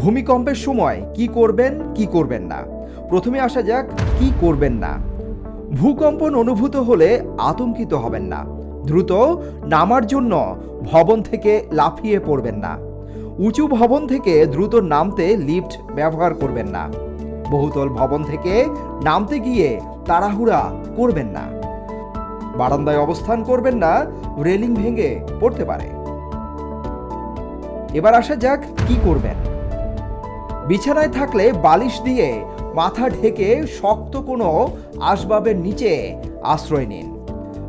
ভূমিকম্পের সময় কি করবেন কি করবেন না? প্রথমে আসা যাক, কি করবেন না? ভূকম্পন অনুভূত হলে আতঙ্কিত হবেন না। দ্রুত নামার জন্য ভবন থেকে লাফিয়ে পড়বেন না। উঁচু ভবন থেকে দ্রুত নামতে লিফট ব্যবহার করবেন না। বহুতল ভবন থেকে নামতে গিয়ে তাড়াহুড়া করবেন না। বারান্দায় অবস্থান করবেন না, রেলিং ভেঙে পড়তে পারে। এবার আসা যাক, কি করবেন? বিছানায় থাকলে বালিশ দিয়ে মাথা ঢেকে শক্ত কোনো আসবাবের নিচে আশ্রয় নিন।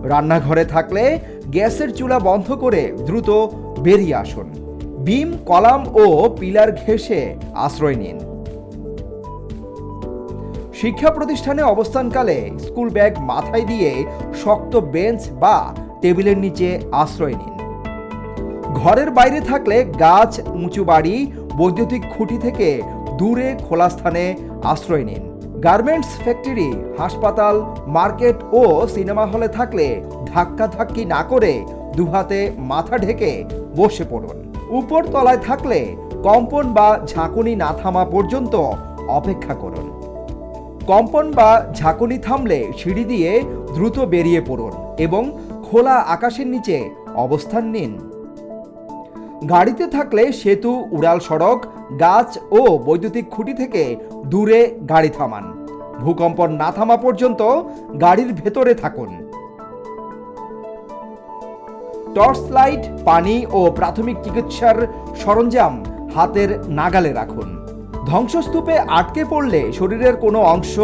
রান্নাঘরে থাকলে গ্যাসের চুলা বন্ধ করে দ্রুত বেরিয়ে আসুন। বিম, কলাম ও পিলার ঘেঁষে আশ্রয় নিন। শিক্ষা প্রতিষ্ঠানে অবস্থানকালে স্কুল ব্যাগ মাথায় দিয়ে শক্ত বেঞ্চ বা টেবিলের নিচে আশ্রয় নিন। ঘরের বাইরে থাকলে গাছ, উঁচু বাড়ি বৈদ্যুতিক খুঁটি থেকে দূরে খোলা স্থানে আশ্রয় নিন। গার্মেন্টস ফ্যাক্টরি, হাসপাতাল, মার্কেট ও সিনেমা হলে থাকলে ধাক্কাধাক্কি না করে দুহাতে মাথা ঢেকে বসে পড়ুন। উপর তলায় থাকলে কম্পন বা ঝাঁকুনি না থামা পর্যন্ত অপেক্ষা করুন। কম্পন বা ঝাঁকুনি থামলে সিঁড়ি দিয়ে দ্রুত বেরিয়ে পড়ুন এবং খোলা আকাশের নিচে অবস্থান নিন। গাড়িতে থাকলে সেতু, উড়াল সড়ক, গাছ ও বৈদ্যুতিক খুঁটি থেকে দূরে গাড়ি থামান। ভূকম্পন না থামা পর্যন্ত গাড়ির ভেতরে থাকুন। টর্চ লাইট, পানি ও প্রাথমিক চিকিৎসার সরঞ্জাম হাতের নাগালে রাখুন। ধ্বংসস্তূপে আটকে পড়লে শরীরের কোনো অংশ,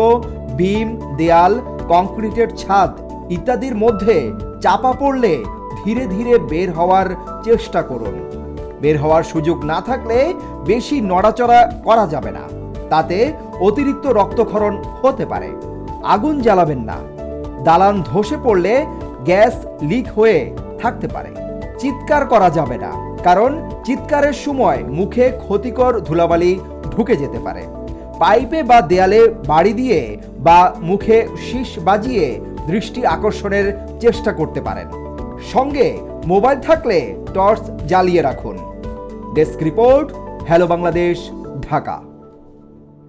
বিম, দেয়াল, কংক্রিটের ছাদ ইত্যাদির মধ্যে চাপা পড়লে ধীরে ধীরে বের হওয়ার চেষ্টা করুন। বের হওয়ার সুযোগ না থাকলে বেশি নড়াচড়া করা যাবে না। তাতে অতিরিক্ত রক্তক্ষরণ হতে পারে। আগুন জ্বালাবেন না। দালান ধসে পড়লে গ্যাস লিক হয়ে থাকতে পারে। চিৎকার করা যাবে না, কারণ চিৎকারের সময় মুখে ক্ষতিকর ধুলাবালি ঢুকে যেতে পারে। পাইপে বা দেয়ালে বাড়ি দিয়ে বা মুখে শীষ বাজিয়ে দৃষ্টি আকর্ষণের চেষ্টা করতে পারেন। সঙ্গে মোবাইল থাকলে টর্চ জ্বালিয়ে রাখুন। Desk report hello Bangladesh Dhaka